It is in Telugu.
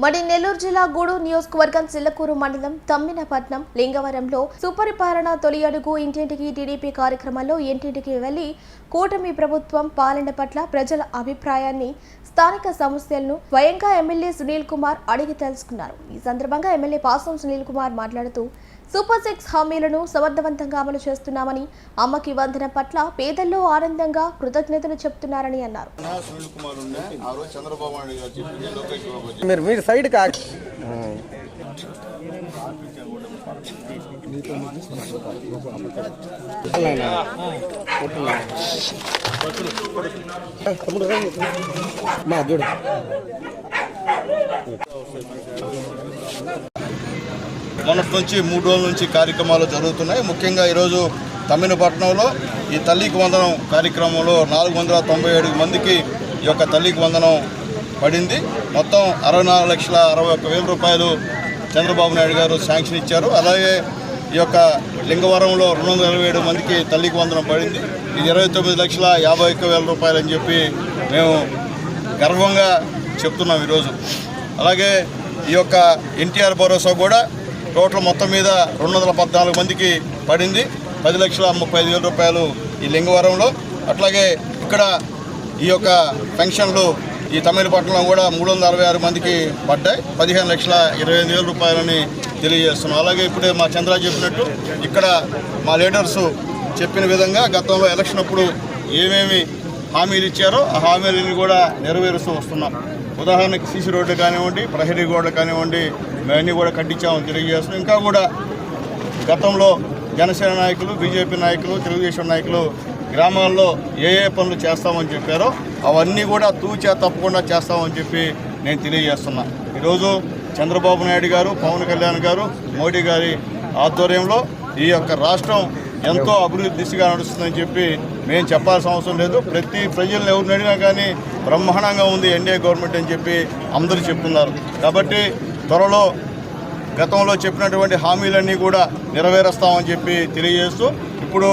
ఉమ్మడి నెల్లూరు జిల్లా గూడూరు నియోజకవర్గం చిల్లకూరు మండలం తమ్మినపట్నం లింగవరంలో సుపరిపాలన తొలి అడుగు ఇంటింటికి టీడీపీ కార్యక్రమంలో ఇంటింటికి వెళ్ళి కూటమి ప్రభుత్వం పాలన పట్ల ప్రజల అభిప్రాయాన్ని స్థానిక సమస్యలను స్వయంగా ఎమ్మెల్యే సునీల్ కుమార్ అడిగి తెలుసుకున్నారు. ఈ సందర్భంగా ఎమ్మెల్యే పాసం సునీల్ కుమార్ మాట్లాడుతూ సూపర్ సిక్స్ హామీలను సమర్థవంతంగా అమలు చేస్తున్నామని అమ్మకి వందన పట్ల పేదల్లో ఆనందంగా కృతజ్ఞతలు చెప్తున్నారని అన్నారు. మీరు మీరు సైడ్ కా మా చూడు మొన్నటి నుంచి మూడు రోజుల నుంచి కార్యక్రమాలు జరుగుతున్నాయి. ముఖ్యంగా ఈరోజు తమిళపట్నంలో ఈ తల్లికి వందనం కార్యక్రమంలో నాలుగు వందల తొంభై ఏడు మందికి ఈ యొక్క తల్లికి వందనం పడింది. మొత్తం అరవై నాలుగు లక్షల అరవై ఒక్క వేల రూపాయలు చంద్రబాబు నాయుడు గారు శాంక్షన్ ఇచ్చారు. అలాగే ఈ యొక్క లింగవరంలో రెండు వందల ఇరవై ఏడు మందికి తల్లికి వందనం పడింది. ఇది ఇరవై తొమ్మిది లక్షల యాభై ఒక్క వేల రూపాయలు అని చెప్పి మేము గర్వంగా చెప్తున్నాం ఈరోజు. అలాగే ఈ యొక్క ఎన్టీఆర్ భరోసా కూడా టోటల్ మొత్తం మీద రెండు వందల పద్నాలుగు మందికి పడింది. పది లక్షల ముప్పై ఐదు వేల రూపాయలు ఈ లింగవరంలో. అట్లాగే ఇక్కడ ఈ యొక్క పెన్షన్లు ఈ తమిళపట్నంలో కూడా మూడు వందల అరవై ఆరు మందికి పడ్డాయి. పదిహేను లక్షల ఇరవై ఎనిమిది వేల రూపాయలని తెలియజేస్తున్నాం. అలాగే ఇప్పుడే మా చంద్ర చెప్పినట్టు ఇక్కడ మా లీడర్స్ చెప్పిన విధంగా గతంలో ఎలక్షన్ అప్పుడు ఏమేమి హామీలు ఇచ్చారో ఆ హామీలను కూడా నెరవేరుస్తూ వస్తున్నాం. ఉదాహరణకి సీసీ రోడ్డు కానివ్వండి ప్రహరీ గోడలు కానివ్వండి మేమన్నీ కూడా కట్టించామని తెలియజేస్తున్నాం. ఇంకా కూడా గతంలో జనసేన నాయకులు బీజేపీ నాయకులు తెలుగుదేశం నాయకులు గ్రామాల్లో ఏ ఏ పనులు చేస్తామని చెప్పారో అవన్నీ కూడా తూచా తప్పకుండా చేస్తామని చెప్పి నేను తెలియజేస్తున్నా. ఈరోజు చంద్రబాబు నాయుడు గారు పవన్ కళ్యాణ్ గారు మోడీ గారి ఆధ్వర్యంలో ఈ యొక్క రాష్ట్రం ఎంతో అభివృద్ధి దిశగా నడుస్తుందని చెప్పి మేము చెప్పాల్సిన అవసరం లేదు. ప్రతి ప్రజలను ఎవరిని అడిగినా కానీ బ్రహ్మాండంగా ఉంది ఎన్డీఏ గవర్నమెంట్ అని చెప్పి అందరూ చెప్తున్నారు. కాబట్టి త్వరలో గతంలో చెప్పినటువంటి హామీలన్నీ కూడా నెరవేరుస్తామని చెప్పి తెలియజేస్తూ ఇప్పుడు